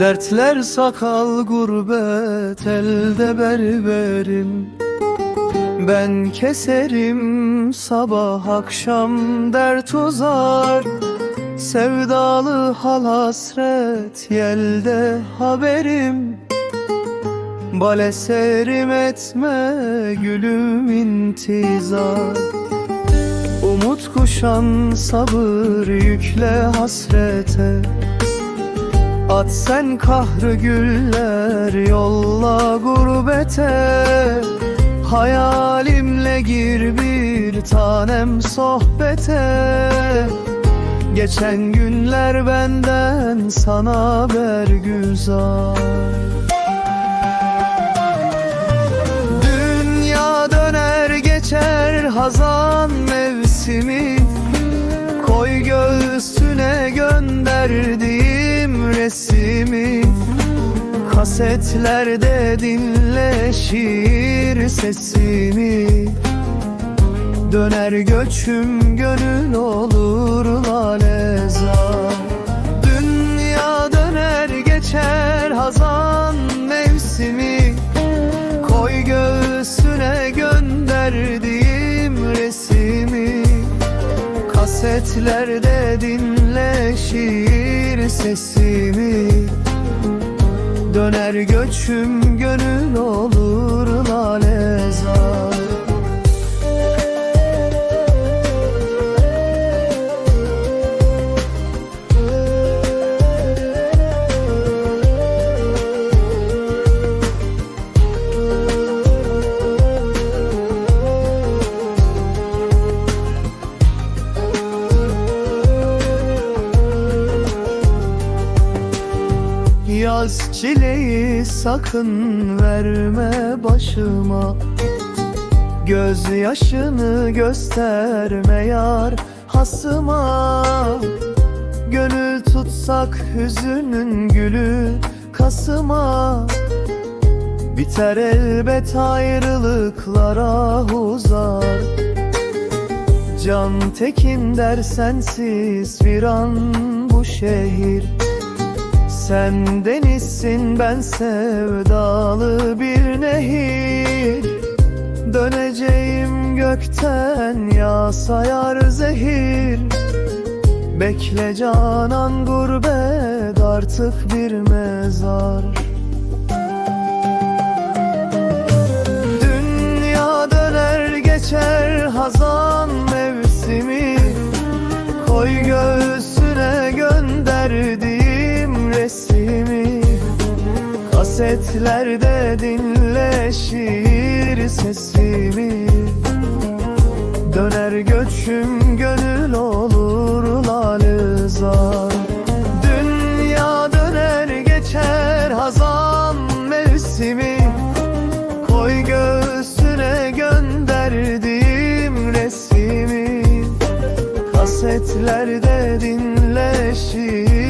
Dertler sakal gurbet elde berberim Ben keserim sabah akşam dert uzar. Sevdalı hal hasret yelde haberim. Bale serim etme gülüm intizar. Umut kuşan sabır yükle hasrete At sen kahrı güller yolla gurbete. Hayalimle gir bir tanem sohbete. Geçen günler benden sana bergüzar Dünya döner geçer hazan mevsimi. Koy göğsüne gönderdiğim resmi Kasetlerde dinle şiir sesimi. Döner göçüm gönül olur lalezar Kasetlerde dinle şiir sesimi. Döner göçüm gönül olur Yaz çileyi sakın verme başıma. Göz yaşını gösterme yar hasıma. Gönül tutsak hüzünün gülü kasıma. Biter elbet ayrılıklara uzar. Can tekin der sensiz bir an bu şehir sen denizsin ben sevdalı bir nehir. Döneceğim gökten ya sayar zehir. Bekle canan gurbet artık bir mezar Kasetlerde dinle şiir sesimi. Döner göçüm gönül olur lalezar Dünya döner geçer hazan mevsimi. Koy göğsüne gönderdiğim resmi. Kasetlerde dinle şiir